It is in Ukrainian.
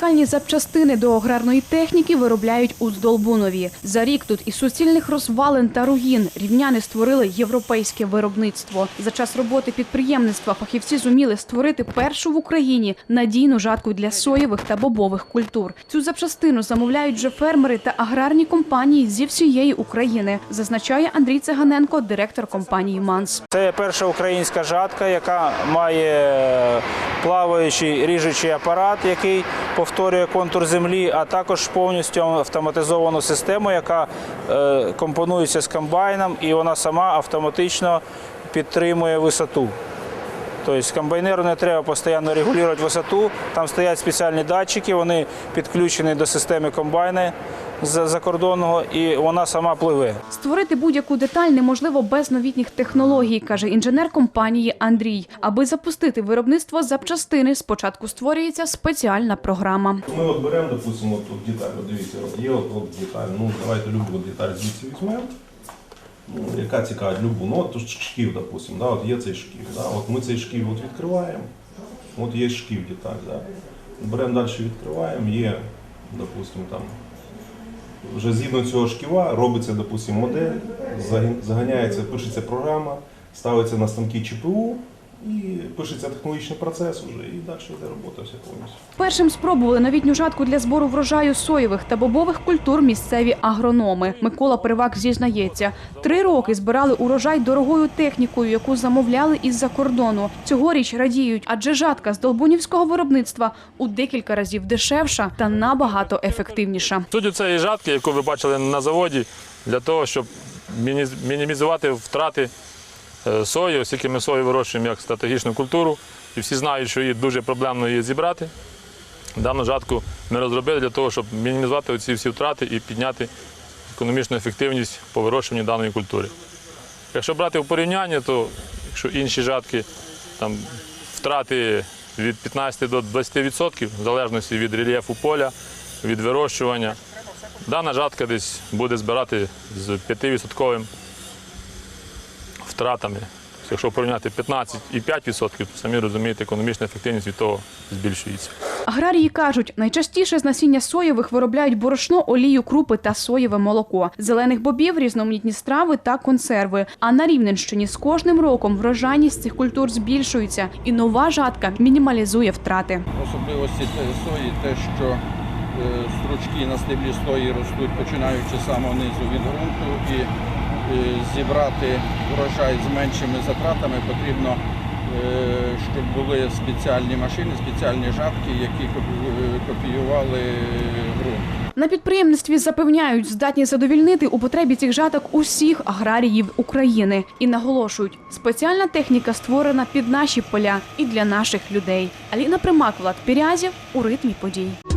унікальні запчастини до аграрної техніки виробляють у Здолбунові. За рік тут із суцільних розвалин та руїн рівняни створили європейське виробництво. За час роботи підприємництва фахівці зуміли створити першу в Україні надійну жатку для соєвих та бобових культур. Цю запчастину замовляють вже фермери та аграрні компанії зі всієї України, зазначає Андрій Циганенко, директор компанії Манс. Це перша українська жатка, яка має плаваючий ріжучий апарат, який повторює контур землі, а також повністю автоматизовану систему, яка е, компонується з комбайном, і вона сама автоматично підтримує висоту. Тобто комбайнеру не треба постійно регулювати висоту. Там стоять спеціальні датчики, вони підключені до системи комбайна з- закордонного, і вона сама пливе. Створити будь-яку деталь неможливо без новітніх технологій, каже інженер компанії Андрій. Аби запустити виробництво запчастини, спочатку створюється спеціальна програма. Ми от беремо, допустимо, от, от деталь, от дивіться, от є от, от деталь. Ну, давайте любу деталь звідси візьмемо. Ну, яка цікавить любу. Ну, от шків, допустимо, да, от є цей шків. Да, от ми цей шків от відкриваємо. От є шків деталь. Да. Беремо далі відкриваємо, є, допустимо, там. Вже згідно цього шківа робиться, допустимо, модель, заганяється, пишеться програма, ставиться на станки ЧПУ і пишеться технологічний процес вже, і далі йде робота вся повністю. Першим спробували новітню жатку для збору врожаю соєвих та бобових культур місцеві агрономи. Микола Привак зізнається, три роки збирали урожай дорогою технікою, яку замовляли із-за кордону. Цьогоріч радіють, адже жатка з долбунівського виробництва у декілька разів дешевша та набагато ефективніша. Суть цієї жатки, яку ви бачили на заводі, для того, щоб міні- мінімізувати втрати сої, оскільки ми сою вирощуємо як стратегічну культуру, і всі знають, що її дуже проблемно її зібрати. Дану жатку ми розробили для того, щоб мінімізувати ці всі втрати і підняти економічну ефективність по вирощуванню даної культури. Якщо брати в порівняння, то якщо інші жатки там, втрати від 15 до 20% в залежності від рельєфу поля, від вирощування, дана жатка десь буде збирати з 5% втратами. Якщо порівняти 15 і 5%, то самі розумієте, економічна ефективність від того збільшується. Аграрії кажуть, найчастіше з насіння соєвих виробляють борошно, олію, крупи та соєве молоко, зелених бобів, різноманітні страви та консерви. А на Рівненщині з кожним роком врожайність цих культур збільшується, і нова жатка мінімалізує втрати. Особливості сої те, що е, стручки на стеблі сої ростуть, починаючи з самого низу від ґрунту, і зібрати врожай з меншими затратами потрібно, е, щоб були спеціальні машини, спеціальні жатки, які е, копіювали ґрунт. На підприємництві запевняють, здатні задовільнити у потребі цих жаток усіх аграріїв України і наголошують, спеціальна техніка створена під наші поля і для наших людей. Аліна Примак, Влад Пірязів у ритмі подій.